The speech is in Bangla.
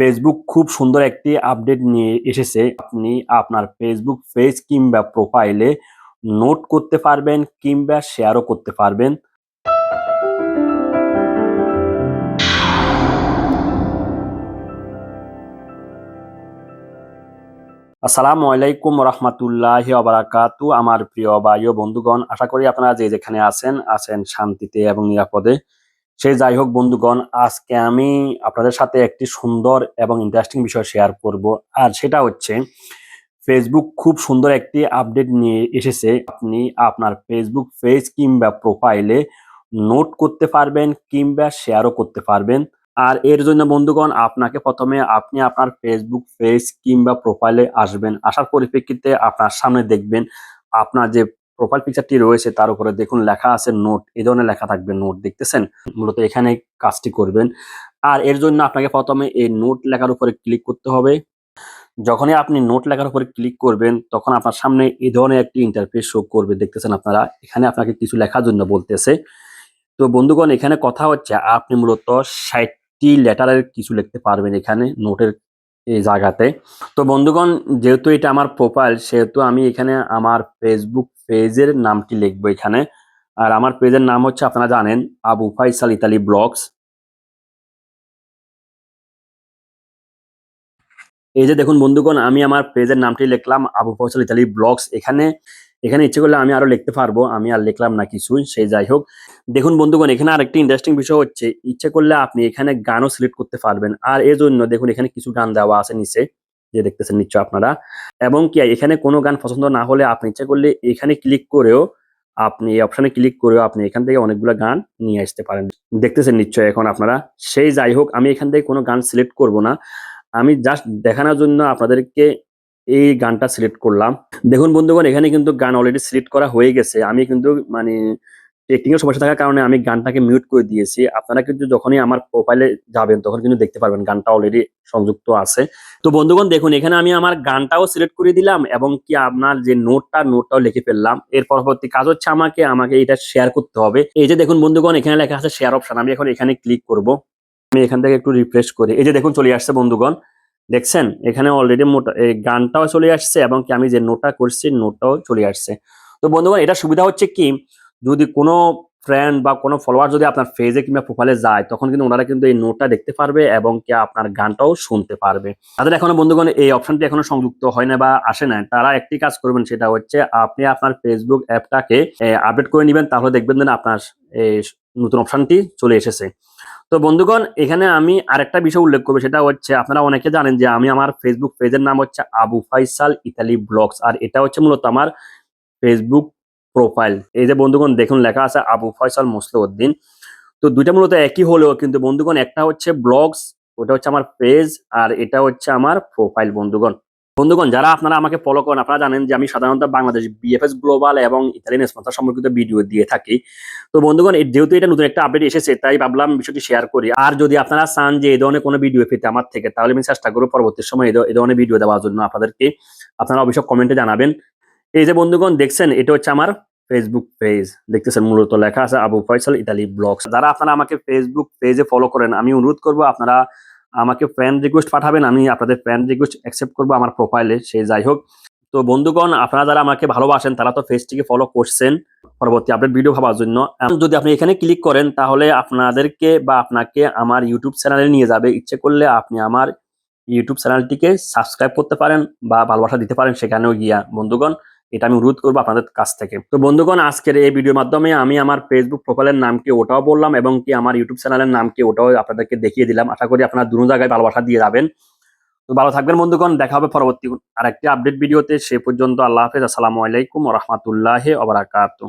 ফেসবুক খুব সুন্দর একটি আপডেট নিয়ে এসেছে। আপনি আপনার ফেসবুক পেজ কিংবা প্রোফাইলে নোট করতে পারবেন কিংবা শেয়ারও করতে পারবেন। আসসালামু আলাইকুম রহমতুল্লাহ আবরাকাতু আমার প্রিয় ও বন্ধুগণ, আশা করি আপনারা যে যেখানে আছেন আছেন শান্তিতে এবং নিরাপদে। সে যাই হোক, বন্ধুগণ, আজকে আমি আপনাদের সাথে একটি সুন্দর এবং ইন্টারেস্টিং বিষয় শেয়ার করব। আর সেটা হচ্ছে ফেসবুক খুব সুন্দর একটি আপডেট নিয়ে এসেছে। আপনি আপনার ফেসবুক পেজ কিংবা প্রোফাইলে নোট করতে পারবেন কিংবা শেয়ারও করতে পারবেন। আর এর জন্য, বন্ধুগণ, আপনাকে প্রথমে আপনি আপনার ফেসবুক পেজ কিংবা প্রোফাইলে আসবেন। আসার পরিপ্রেক্ষিতে আপনার সামনে দেখবেন, আপনার যে প্রোফাইল পিকচারটি রয়েছে, তার উপরে দেখুন লেখা আছে নোট এই ধরনের লেখা থাকবে নোট দেখতেছেন? মূলত এখানে কাজটি করবেন। আর এর জন্য আপনাকে প্রথমে এই নোট লেখার উপরে ক্লিক করতে হবে। যখনই আপনি নোট লেখার উপরে ক্লিক করবেন, তখন আপনার সামনে এই ধরনের একটি ইন্টারফেস শো করবে। দেখতেছেন আপনারা? এখানে আপনাকে কিছু লেখার জন্য বলতেছে। তো বন্ধুগণ, এখানে কথা হচ্ছে, আপনি মূলত ষাটটি লেটারের কিছু লিখতে পারবেন এখানে নোটের এই জায়গাতে। তো বন্ধুগণ, যেহেতু এটা আমার প্রোফাইল সেহেতু আমি এখানে আমার ফেসবুক পেজের নামটি লিখব এখানে। আর আমার পেজের নাম হচ্ছে, আপনারা জানেন, আবু ফাইসাল ইতালি ব্লগস। এই যে দেখুন বন্ধুগণ, আমি আমার পেজের নামটি লিখলাম, আবু ফাইসাল ইতালি ব্লগস। এখানে এখানে ইচ্ছে করলে আমি আরও লিখতে পারব, আমি আর লিখলাম না কিছুই সেই যাই হোক। দেখুন বন্ধুগণ, এখানে আরেকটি ইন্টারেস্টিং বিষয় হচ্ছে, ইচ্ছে করলে আপনি এখানে গানও সিলেক্ট করতে পারবেন। আর এর জন্য দেখুন, এখানে কিছু গান দেওয়া আছে নিচে, যে দেখতেছেন নিশ্চয় আপনারা। এবং কি, এখানে কোনো গান পছন্দ না হলে আপনি ইচ্ছে করলে এখানে ক্লিক করেও আপনি, এই অপশনে ক্লিক করেও আপনি এখান থেকে অনেকগুলো গান নিয়ে আসতে পারেন। দেখতেছেন নিশ্চয় এখন আপনারা? সেই যাই হোক, আমি এখান থেকে কোনো গান সিলেক্ট করব না। আমি জাস্ট দেখানোর জন্য আপনাদেরকে এই গানটা সিলেক্ট করলাম। দেখুন বন্ধুগণ, এখানে কিন্তু গান অলরেডি সিলেক্ট করা হয়ে গেছে। আমি কিন্তু মানে টেকনিক্যাল সমস্যা থাকার কারণে আমি গানটাকে মিউট করে দিয়েছি। আপনারা কিন্তু যখনই আমার প্রোফাইলে যাবেন, তখন কিন্তু দেখতে পারবেন গানটা অলরেডি সংযুক্ত আছে। তো বন্ধুগণ, দেখুন, এখানে আমি আমার গানটাও সিলেক্ট করে দিলাম এবং কি আপনার যে নোটটা নোটটাও লিখে ফেললাম। এর পরবর্তী কাজ হচ্ছে আমাকে আমাকে এটা শেয়ার করতে হবে। এই যে দেখুন বন্ধুগণ, এখানে লেখা আছে শেয়ার অপশন আমি এখন এখানে ক্লিক করব। আমি এখান থেকে একটু রিফ্রেশ করি। এই যে দেখুন, চলে আসছে বন্ধুগণ। দেখছেন? এখানে অলরেডি মোটা গানটাও চলে আসছে এবং কি আমি যে নোটটা করছি নোটটাও চলে আসছে। তো বন্ধুগণ এটা সুবিধা হচ্ছে কি, যদি কোনো ফ্রেন্ড বা কোনো ফলোয়ার যদি আপনার ফেজে কিংবা প্রোফাইলে যায়, তখন কিন্তু ওনারা কিন্তু এই নোটটা দেখতে পারবে এবং কি আপনার গানটাও শুনতে পারবে। তাদের এখনও বন্ধুগণ, এই অপশনটি এখনও সংযুক্ত হয় না বা আসে না। তারা একটি কাজ করবেন, সেটা হচ্ছে আপনি আপনার ফেসবুক অ্যাপটাকে আপডেট করে নেবেন। তাহলে দেখবেন আপনার নতুন অপশনটি চলে এসেছে। তো বন্ধুগণ, এখানে আমি আরেকটা বিষয় উল্লেখ করব, সেটা হচ্ছে আপনারা অনেকে জানেন যে আমি আমার ফেসবুক পেজের নাম হচ্ছে আবু ফাইসাল ইতালি ব্লগস, আর এটা হচ্ছে মূলত আমার ফেসবুক প্রোফাইল এই যে বন্ধুগণ, দেখুন, লেখা আছে আবু ফয়সাল মুসলিউদ্দিন। তো দুইটা মূলত একই হলেও কিন্তু বন্ধুগণ, একটা হচ্ছে ব্লগস, ওটা হচ্ছে আমার পেজ আর এটা হচ্ছে আমার প্রোফাইল বন্ধুগণ। বন্ধুগণ, যারা আপনারা আমাকে ফলো করেন, আপনারা জানেন যে আমি সাধারণত বাংলাদেশ বিএফএস গ্লোবাল এবং ইতালিয়ান স্পন্সর সম্পর্কিত ভিডিও দিয়ে থাকি। তো বন্ধুগণ যেহেতু এটা নতুন একটা আপডেট এসেছে, তাই ভাবলাম বিষয়টি শেয়ার করি। আর যদি আপনারা চান যে এই ধরনের কোনো ভিডিও পেতে আমার থেকে, তাহলে আমি চেষ্টা করব পরবর্তী সময় এই ধরনের ভিডিও দেওয়ার জন্য আপনাদেরকে। আপনারা অবশ্যই কমেন্টে জানাবেন। এই যে বন্ধুগণ, দেখছেন, এটা হচ্ছে আমার ফেসবুক পেজ দেখতেছেন, মূলত লেখা আছে আবু ফয়সাল ইতালি ব্লগস। যারা আপনারা আমাকে ফেসবুক পেজে ফলো করেন, আমি অনুরোধ করব আপনারা আমাকে ফ্রেন্ড রিকোয়েস্ট পাঠাবেন, আমি আপনাদের ফ্রেন্ড রিকোয়েস্ট অ্যাকসেপ্ট করব আমার প্রোফাইলে সে যাই হোক। তো বন্ধুগণ, আপনারা যারা আমাকে ভালোবাসেন, তারা তো ফেসটিকে ফলো করছেন পরবর্তী আপডেট ভিডিও ভাবার জন্য। যদি আপনি এখানে ক্লিক করেন, তাহলে আপনাদেরকে বা আপনাকে আমার ইউটিউব চ্যানেলে নিয়ে যাবে। ইচ্ছে করলে আপনি আমার ইউটিউব চ্যানেলটিকে সাবস্ক্রাইব করতে পারেন বা ভালোবাসা দিতে পারেন সেখানেও গিয়া। বন্ধুগণ এটা আমি অনুরোধ করব আপনাদের কাছ থেকে। তো বন্ধুগণ, আজকের এই ভিডিওর মাধ্যমে আমি আমার ফেসবুক প্রোফাইলের নামকে ওটাও বললাম এবং কি আমার ইউটিউব চ্যানেলের নামকে ওটাও আপনাদেরকে দেখিয়ে দিলাম। আশা করি আপনারা দুনো জায়গায় ভালোবাসা দিয়ে যাবেন। তো ভালো থাকবেন বন্ধুগণ, দেখা হবে পরবর্তী আরেকটি আপডেট ভিডিওতে সে পর্যন্ত আল্লাহ হাফেজ। আসসালামু আলাইকুম রহমতুল্লাহ ওবরাকাতু